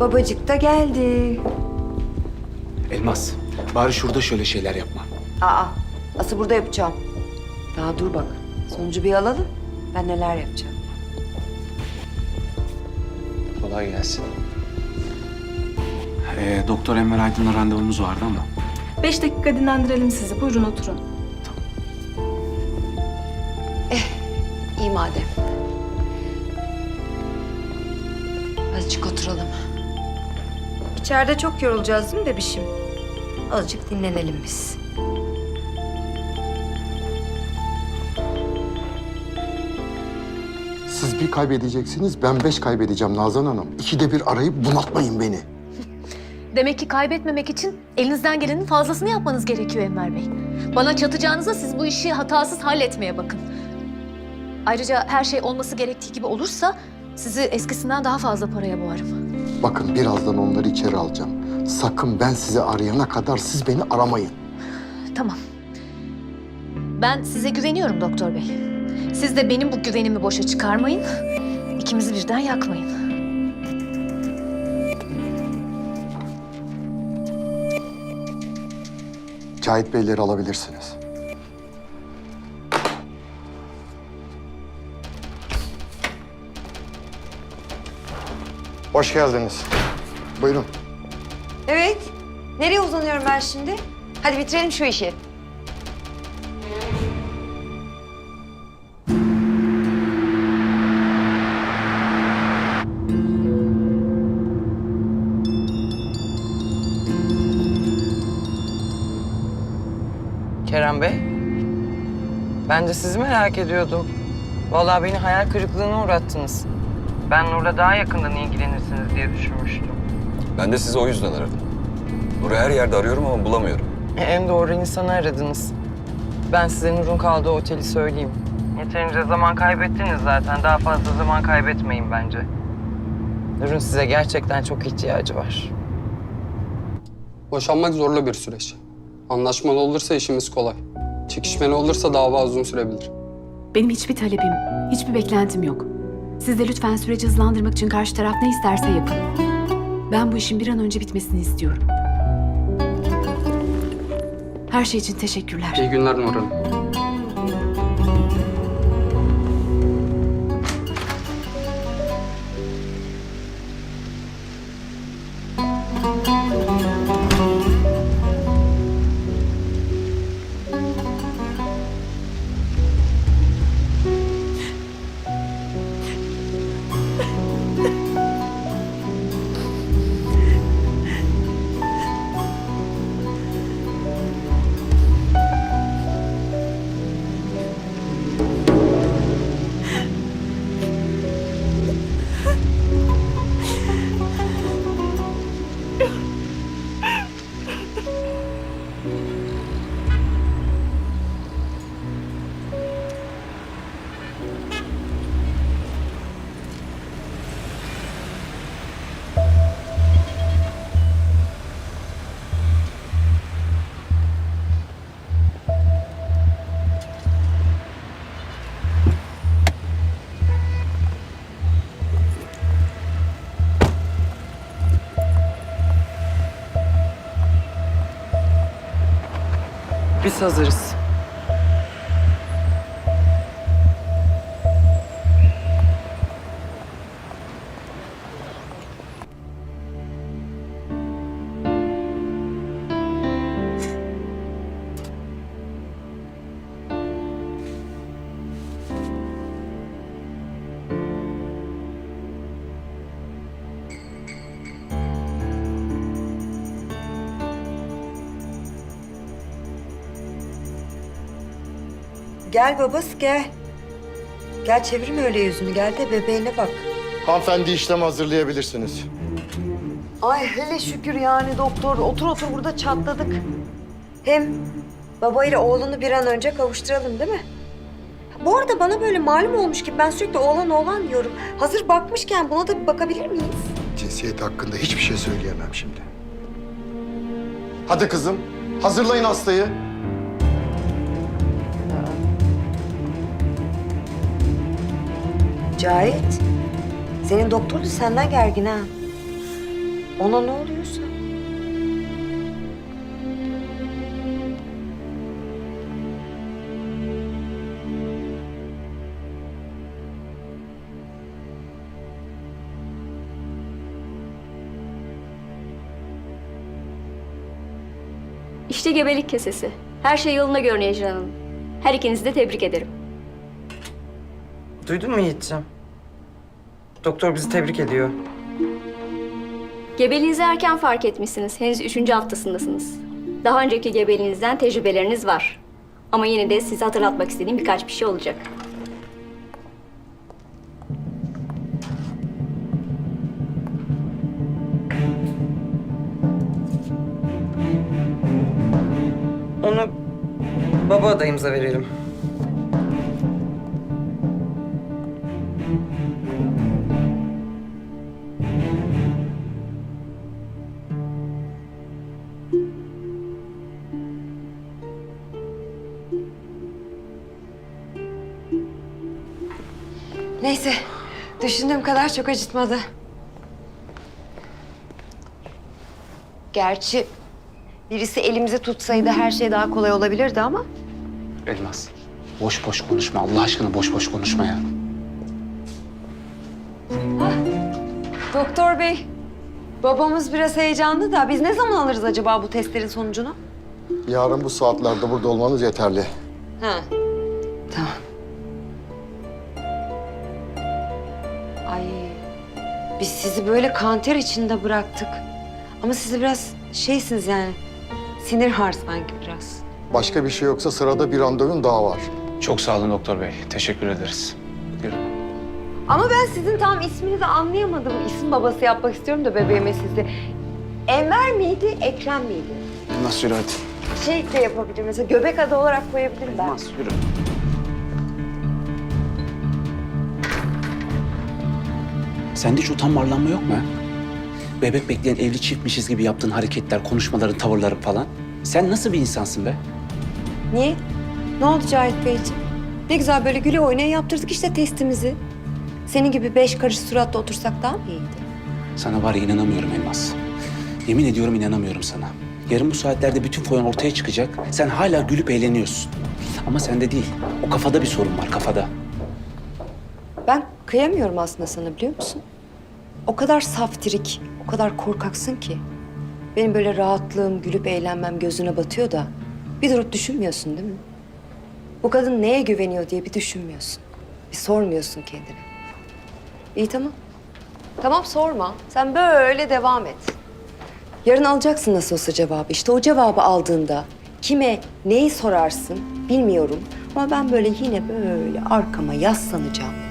Babacık da geldi. Elmas, bari şurada şöyle şeyler yapma. Aa, asıl burada yapacağım. Daha dur bak. Sonucu bir alalım. Ben neler yapacağım. Kolay gelsin. Ee, Doktor Enver Aydın'la randevumuz vardı ama. Beş dakika dinlendirelim sizi. Buyurun oturun. İyi madem. Azıcık oturalım. İçeride çok yorulacağız değil mi bebişim? Azıcık dinlenelim biz. Siz bir kaybedeceksiniz, ben beş kaybedeceğim Nazan Hanım. İkide bir arayıp bunaltmayın beni. Demek ki kaybetmemek için elinizden gelenin fazlasını yapmanız gerekiyor Enver Bey. Bana çatacağınıza siz bu işi hatasız halletmeye bakın. Ayrıca her şey olması gerektiği gibi olursa sizi eskisinden daha fazla paraya boğarım. Bakın birazdan onları içeri alacağım. Sakın ben sizi arayana kadar siz beni aramayın. Tamam. Ben size güveniyorum doktor bey. Siz de benim bu güvenimi boşa çıkarmayın. İkimizi birden yakmayın. Cahit Beyleri alabilirsiniz. Hoş geldiniz. Buyurun. Evet. Nereye uzanıyorum ben şimdi? Hadi bitirelim şu işi. Kerem Bey. Ben de sizi merak ediyordum. Vallahi beni hayal kırıklığına uğrattınız. Ben Nur'la daha yakından ilgilenirsiniz diye düşünmüştüm. Ben de sizi o yüzden aradım. Nur'u her yerde arıyorum ama bulamıyorum. E, En doğru insanı aradınız. Ben size Nur'un kaldığı oteli söyleyeyim. Yeterince zaman kaybettiniz zaten. Daha fazla zaman kaybetmeyin bence. Nur'un size gerçekten çok ihtiyacı var. Boşanmak zorlu bir süreç. Anlaşmalı olursa işimiz kolay. Çekişmeli olursa dava uzun sürebilir. Benim hiçbir talebim, hiçbir beklentim yok. Siz de lütfen süreci hızlandırmak için karşı taraf ne isterse yapın. Ben bu işin bir an önce bitmesini istiyorum. Her şey için teşekkürler. İyi günler Nur Hanım. Biz hazırız. Gel babası gel. Gel çevirme öyle yüzünü. Gel de bebeğine bak. Hanımefendi işlem hazırlayabilirsiniz. Ay hele şükür yani doktor. Otur otur burada çatladık. Hem babayla oğlunu bir an önce kavuşturalım değil mi? Bu arada bana böyle malum olmuş gibi ben sürekli oğlan oğlan diyorum. Hazır bakmışken buna da bir bakabilir miyiz? Cinsiyet hakkında hiçbir şey söyleyemem şimdi. Hadi kızım, hazırlayın hastayı. Cahit, senin doktor da senden gergin ha. Ona ne oluyorsa. İşte gebelik kesesi. Her şey yoluna görünüyor Ejder Hanım. Her ikinizi de tebrik ederim. Duydun mu Yiğit'ciğim? Doktor bizi tebrik ediyor. Gebeliğinizi erken fark etmişsiniz. Henüz üçüncü haftasındasınız. Daha önceki gebeliğinizden tecrübeleriniz var. Ama yine de size hatırlatmak istediğim birkaç bir şey olacak. Onu baba adayımıza verelim. Neyse, düşündüğüm kadar çok acıtmadı. Gerçi birisi elimizi tutsaydı her şey daha kolay olabilirdi ama... Elmas. Boş boş konuşma. Allah aşkına boş boş konuşma ya. Doktor bey, babamız biraz heyecanlı da biz ne zaman alırız acaba bu testlerin sonucunu? Yarın bu saatlerde burada olmanız yeterli. Ha. Tamam. Biz sizi böyle kanter içinde bıraktık. Ama siz biraz şeysiniz yani. Sinir har sanki biraz. Başka bir şey yoksa sırada bir randevun daha var. Çok sağ olun doktor bey. Teşekkür ederiz. Yürü. Ama ben sizin tam isminizi anlayamadım. İsim babası yapmak istiyorum da bebeğime sizi. Enver miydi, Ekrem miydi? Hadi. Şey de yapabilirim mesela göbek adı olarak koyabilirim ben. Elmas Sende hiç utanma arlanma yok mu? ha? Bebek bekleyen evli çiftmişiz gibi yaptığın hareketler, konuşmaların, tavırların falan. Sen nasıl bir insansın be? Niye? Ne oldu Cahit Beyciğim? Ne güzel böyle güle oynaya yaptırdık işte testimizi. Senin gibi beş karış suratla otursak daha mı iyiydi? Sana var ya inanamıyorum Elmas. Yemin ediyorum inanamıyorum sana. Yarın bu saatlerde bütün foyan ortaya çıkacak. Sen hala gülüp eğleniyorsun. Ama sende değil. O kafada bir sorun var kafada. Ben kıyamıyorum aslında sana biliyor musun? O kadar saftirik, o kadar korkaksın ki. Benim böyle rahatlığım, gülüp eğlenmem gözüne batıyor da bir durup düşünmüyorsun değil mi? Bu kadın neye güveniyor diye bir düşünmüyorsun. Bir sormuyorsun kendine. İyi tamam. Tamam sorma. Sen böyle devam et. Yarın alacaksın nasıl olsa cevabı. İşte o cevabı aldığında kime neyi sorarsın bilmiyorum. Ama ben böyle yine böyle arkama yaslanacağım.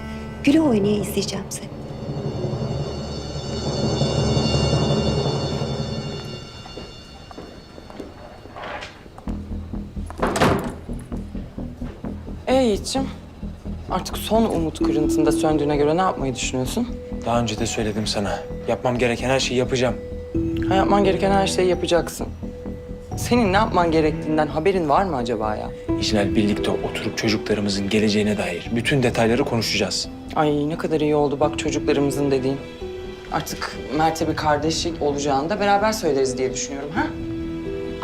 Güle oynaya izleyeceğim seni. E Yiğit'ciğim, artık son umut kırıntında söndüğüne göre ne yapmayı düşünüyorsun? Daha önce de söyledim sana. Yapmam gereken her şeyi yapacağım. Ha, yapman gereken her şeyi yapacaksın. Senin ne yapman gerektiğinden haberin var mı acaba ya? İclal birlikte oturup çocuklarımızın geleceğine dair bütün detayları konuşacağız. Ay ne kadar iyi oldu bak çocuklarımızın dediğin. Artık Mert'e bir kardeşlik olacağını da beraber söyleriz diye düşünüyorum ha?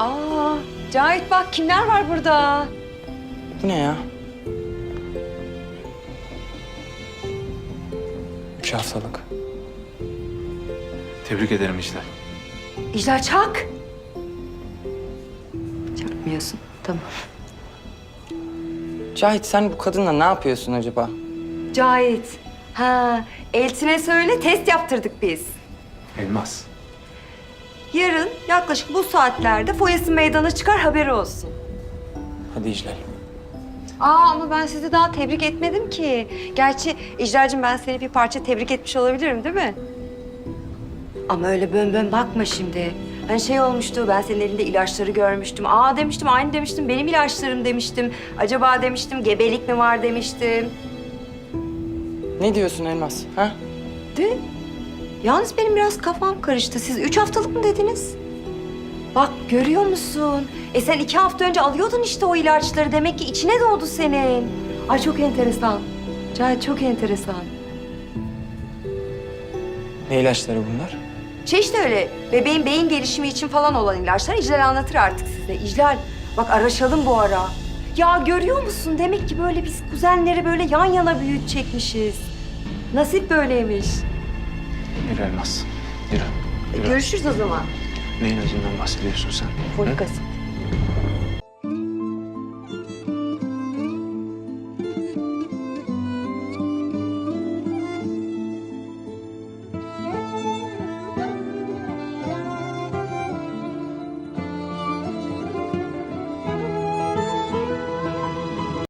Aa, Cahit bak kimler var burada? Bu ne ya? Üç haftalık. Tebrik ederim İclal. İclal çak. Çakmıyorsun. Tamam. Cahit sen bu kadınla ne yapıyorsun acaba? Cahit. Ha, Elçin'e söyle test yaptırdık biz. Elmas. Yarın yaklaşık bu saatlerde foyası meydana çıkar haberi olsun. Hadi İclal. Aa ama ben sizi daha tebrik etmedim ki. Gerçi İcracığım ben seni bir parça tebrik etmiş olabilirim değil mi? Ama öyle bön bön bakma şimdi. Hani şey olmuştu, ben senin elinde ilaçları görmüştüm. Aa demiştim, aynı demiştim, benim ilaçlarım demiştim. Acaba demiştim, gebelik mi var demiştim. Ne diyorsun Elmas? Ha? De, yalnız benim biraz kafam karıştı. Siz üç haftalık mı dediniz? Bak görüyor musun? E sen iki hafta önce alıyordun işte o ilaçları. Demek ki içine doğdu senin. Ay çok enteresan. Cahit çok enteresan. Ne ilaçları bunlar? Şey işte öyle bebeğin beyin gelişimi için falan olan ilaçlar İclal anlatır artık size. İclal bak araşalım bu ara. Ya görüyor musun demek ki böyle biz kuzenleri böyle yan yana büyütecekmişiz. Nasip böyleymiş. Yürü Elmas. Yürü. Görüşürüz o zaman. Neyin acından bahsediyorsun sen? Folik asit.